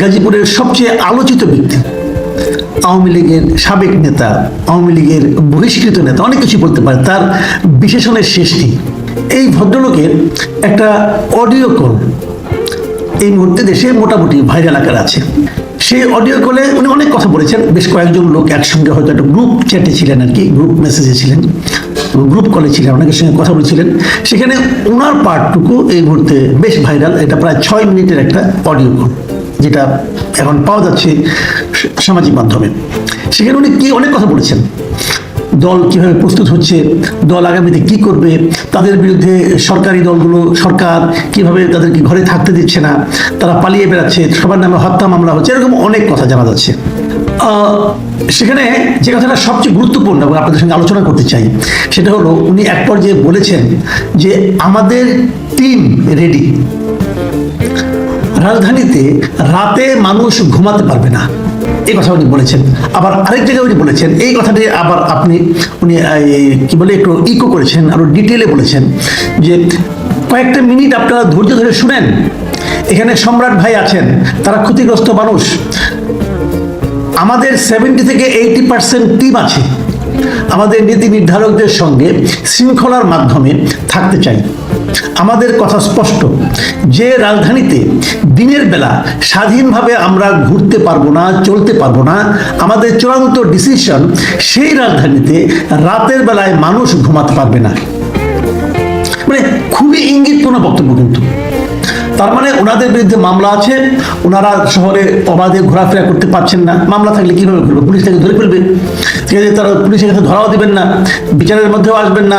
গাজীপুরের সবচেয়ে আলোচিত ব্যক্তি, আওয়ামী লীগের সাবেক নেতা, আওয়ামী লীগের বহিষ্কৃত নেতা, অনেক কিছু বলতে পারে। তার বিশেষণের শেষ নেই। এই ভদ্রলোকের একটা অডিও কল এই মুহূর্তে দেশে মোটামুটি ভাইরাল আকার আছে। সেই অডিও কলে উনি অনেক কথা বলেছেন। বেশ কয়েকজন লোক একসঙ্গে হয়তো একটা গ্রুপ চ্যাটে ছিলেন আর কি, গ্রুপ মেসেজে ছিলেন গ্রুপ কলে ছিলেন, অনেকের সঙ্গে কথা বলেছিলেন। সেখানে ওনার পার্টটুকু এই মুহূর্তে বেশ ভাইরাল। এটা প্রায় ছয় মিনিটের একটা অডিও কল। যেটা এখন পাওয়া যাচ্ছে সামাজিক মাধ্যমে। সেখানে উনি কি অনেক কথা বলেছেন। দল কীভাবে প্রস্তুত হচ্ছে, দল আগামীতে কি করবে, তাদের বিরুদ্ধে সরকারি দলগুলো, সরকার কীভাবে তাদেরকে ঘরে থাকতে দিচ্ছে না, তারা পালিয়ে বেড়াচ্ছে, সবার নামে হত্যা মামলা হচ্ছে, এরকম অনেক কথা জানা যাচ্ছে। সেখানে যে কথাটা সবচেয়ে গুরুত্বপূর্ণ এবং আপনাদের সঙ্গে আলোচনা করতে চাই, সেটা হলো উনি এক পর্যায়ে বলেছেন যে আমাদের টিম রেডি রাজধানীতে রাতে মানুষ ঘুমাতে পারবে না। এই কথা উনি বলেছেন। আবার আরেক জায়গায় উনি বলেছেন, এই কথাটি আবার আপনি, উনি কি বলে, একটু ইকো করেছেন, আরও ডিটেলে বলেছেন যে কয়েকটা মিনিট আপনারা ধৈর্য ধরে শুনেন। এখানে সম্রাট ভাই আছেন, তারা ক্ষতিগ্রস্ত মানুষ। আমাদের সেভেন্টি থেকে এইটি পার্সেন্ট টিম আছে। আমাদের নীতি নির্ধারকদের সঙ্গে শৃঙ্খলার মাধ্যমে থাকতে চাই। আমাদের কথা স্পষ্ট। যে রাজধানীতে দিনের বেলা স্বাধীনভাবে আমরা ঘুরতে পারব না, চলতে পারব না, আমাদের চূড়ান্ত ডিসিশন সেই রাজধানীতে রাতের বেলায় মানুষ ঘুমাতে পারবে না। মানে খুবই ইঙ্গিতপূর্ণ বক্তব্য কিন্তু। তার মানে ওনাদের বিরুদ্ধে মামলা আছে, ওনারা শহরে অবাধে ঘোরাফেরা করতে পারছেন না। মামলা থাকলে কীভাবে করবে পুলিশ থেকে ধরে ফেলবে। ঠিক আছে, তারা পুলিশের কাছে ধরাও দিবেন না, বিচারের মধ্যেও আসবেন না।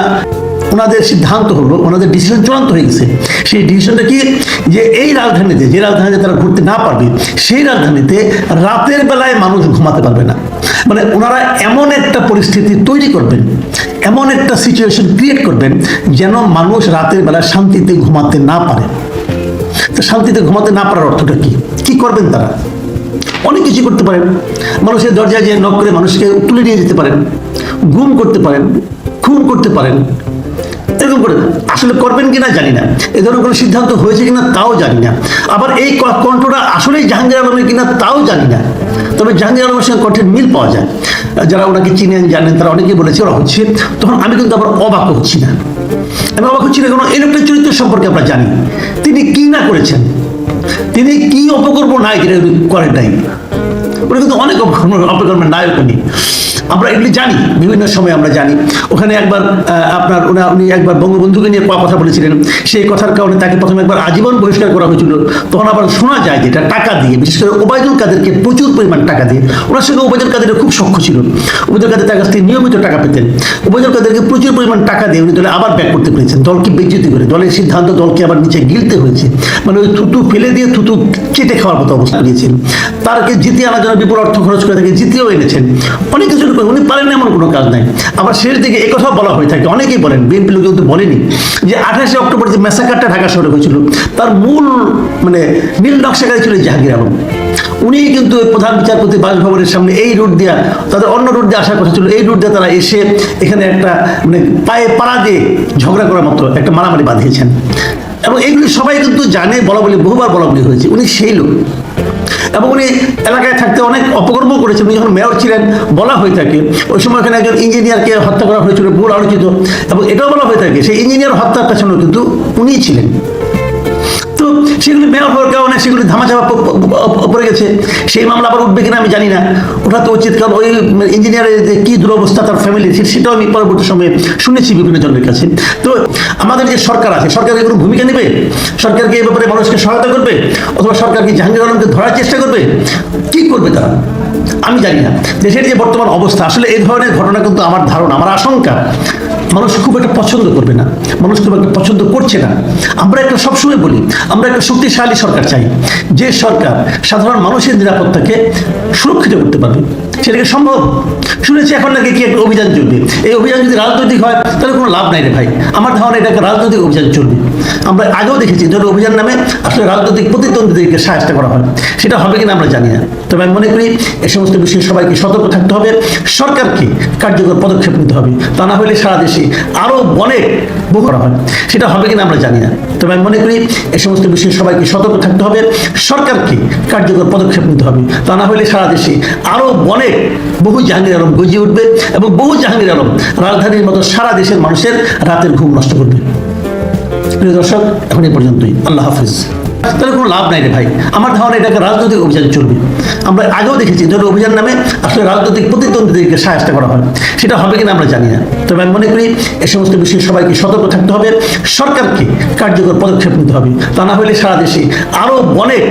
ওনাদের সিদ্ধান্ত হলো, ওনাদের ডিসিশন চূড়ান্ত হয়ে গেছে। সেই ডিসিশনটা কি? যে এই রাজধানীতে, যে রাজধানীতে তারা ঘুরতে না পারবে, সেই রাজধানীতে রাতের বেলায় মানুষ ঘুমাতে পারবে না। মানে ওনারা এমন একটা পরিস্থিতি তৈরি করবেন, এমন একটা সিচুয়েশন ক্রিয়েট করবেন, যেন মানুষ রাতের বেলা শান্তিতে ঘুমাতে না পারে। তো শান্তিতে ঘুমাতে না পারার অর্থটা কি? কি করবেন তারা? অনেক কিছু করতে পারেন। মানুষের দরজায় যে নক করে মানুষকে তুলে নিয়ে যেতে পারেন। গুম করতে পারেন খুন করতে পারেন। এরকম করে আসলে করবেন কিনা জানি না। এ ধরনের কোনো সিদ্ধান্ত হয়েছে কিনা তাও জানি না। আবার এই কণ্ঠটা আসলেই জাহাঙ্গীর আলমের কিনা তাও জানি না। তবে জাহাঙ্গীর আলমের সঙ্গে কণ্ঠের মিল পাওয়া যায়। যারা ওনাকে চিনেন, জানেন, তারা অনেকেই বলেছে ওরা হচ্ছে, তখন আমি কিন্তু আবার অবাক হচ্ছি না। আমি অবাক হচ্ছি না কারণ এই লোকটার চরিত্র সম্পর্কে আমরা জানি। তিনি কি না করেছেন? তিনি কি অপকর্ম নাই করেন নাই। ওরা কিন্তু অনেক অপকর্ম অপকর্মের নায়ক উনি। আমরা এগুলি জানি, বিভিন্ন সময় আমরা জানি। ওখানে একবার আপনার উনি একবার বঙ্গবন্ধুকে নিয়ে কথা বলেছিলেন। সেই কথার কারণে তাকে প্রথমে একবার আজীবন বহিষ্কার করা হয়েছিল। তখন আবার শোনা যায় যেটা টাকা দিয়ে, বিশেষ করে ওবায়দুল কাদেরকে প্রচুর পরিমাণ টাকা দিয়ে। ওনার সঙ্গে ওবায়দুল কাদেরের খুব সখ্য ছিল। ওবায়দুল কাদের তার কাছ থেকে নিয়মিত টাকা পেতেন। ওবায়দুল কাদেরকে প্রচুর পরিমাণ টাকা দিয়ে উনি দলে আবার ব্যাক করতে পেরেছেন। দলকে বেজ্জতি করে, দলের সিদ্ধান্ত দলকে আবার নিচে গিলতে হয়েছে। মানে ওই থুতু ফেলে দিয়ে থুতু কেটে খাওয়ার মতো অবস্থা নিয়েছেন তারকে জিতিয়ে আনার জন্য বিপুল অর্থ খরচ করে থাকে জিতিয়েও এনেছেন। অনেক কিছু উনি পারেন এমন কোনো কাজ নাই। আবার শেষ দিকে একথাও কথাও বলা হয়ে থাকে, অনেকেই বলেন, বিএনপি লোক কিন্তু বলেনি যে আঠাশে অক্টোবর যে মেসাকারটা ঢাকা শহরে হয়েছিল, তার মূল মানে নীল নকশাকারী ছিল জাহাঙ্গীর আলম। উনি কিন্তু প্রধান বিচারপতি বাসভবনের সামনে এই রুট দিয়া, তাদের অন্য রুট দিয়ে আসার কথা ছিল, এই রুট দিয়ে তারা এসে এখানে একটা মানে পায়ে পাড়া দিয়ে ঝগড়া করার মতো একটা মারামারি বাঁধিয়েছেন। এবং এইগুলি সবাই কিন্তু জানে, বলা বলি, বহুবার বলা বলি হয়েছে। উনি সেই লোক। এবং উনি এলাকায় থাকতে অনেক অপকর্ম করেছেন। উনি যখন মেয়র ছিলেন, বলা হয়ে থাকে, ওই সময় এখানে একজন ইঞ্জিনিয়ারকে হত্যা করা হয়েছিল বহুল আলোচিত। এবং এটাও বলা হয়ে থাকে, সেই ইঞ্জিনিয়ার হত্যার পেছনেও কিন্তু উনিই ছিলেন। সেগুলি মেয়র হওয়ার কারণে সেগুলি ধামাচাপা পড়ে গেছে। সেই মামলা আবার উঠবে কিনা আমি জানি না। ওঠা তো উচিত, কারণ ওই ইঞ্জিনিয়ারের যে কী দুরবস্থা তার ফ্যামিলি সেটাও আমি পরবর্তী সময়ে শুনেছি বিভিন্ন জনের কাছে। তো আমাদের যে সরকার আছে সরকার কোনো ভূমিকা নেবে? সরকার কি এ ব্যাপারে মানুষকে সহায়তা করবে? অথবা সরকার কি জাহাঙ্গীর আলমকে ধরার চেষ্টা করবে? কি করবে তারা? আমি জানি না। দেশের যে বর্তমান অবস্থা, আসলে এই ধরনের ঘটনা কিন্তু আমার ধারণা, আমার আশঙ্কা। মানুষ খুব একটা পছন্দ করবে না। মানুষ খুব একটা পছন্দ করছে না। আমরা একটা সবসময় বলি, আমরা একটা শক্তিশালী সরকার চাই। যে সরকার সাধারণ মানুষের নিরাপত্তাকে সুরক্ষিত করতে পারবে। সেটা কি সম্ভব? শুনেছি এখন নাকি কি একটা অভিযান চলবে। এই অভিযান যদি রাজনৈতিক হয়, তাহলে কোনো লাভ নাই রে ভাই। আমার ধারণা এটা একটা রাজনৈতিক অভিযান চলবে। আমরা আগেও দেখেছি, ধরো অভিযান নামে আসলে রাজনৈতিক প্রতিদ্বন্দ্বীদেরকে সাহায্য করা হয়। সেটা হবে কিনা আমরা জানি না। তবে আমি মনে করি, এ সমস্ত বিষয়ে সবাইকে সতর্ক থাকতে হবে। সরকারকে কার্যকর পদক্ষেপ নিতে হবে। তা না হলে সারা দেশে আরও অনেক বহু করা হয়। সেটা হবে কিনা আমরা জানি না। তবে আমি মনে করি এই সমস্ত বিষয়ে সবাইকে সতর্ক থাকতে হবে। সরকারকে কার্যকর পদক্ষেপ নিতে হবে। তা না হলে সারা দেশে আরও অনেক বহু জাহাঙ্গীর আলম গজিয়ে উঠবে এবং বহু জাহাঙ্গীর আলম রাজধানীর মতো সারা দেশের মানুষের রাতের ঘুম নষ্ট করবে। প্রিয় দর্শক, এখন এই পর্যন্তই। আল্লাহ হাফিজ। তাহলে কোনো লাভ নাই রে ভাই। আমার ধারণা এটাকে রাজনৈতিক অভিযান চলবে। আমরা আগেও দেখেছি ধরো অভিযান নামে আসলে রাজনৈতিক প্রতিদ্বন্দ্বীদেরকে সাহায্য করা হয়। সেটা হবে কিনা আমরা জানি না। তবে আমি মনে করি এ সমস্ত বিষয়ে সবাইকে সতর্ক থাকতে হবে। সরকারকে কার্যকর পদক্ষেপ নিতে হবে। তা না হলে সারা দেশে আরও অনেক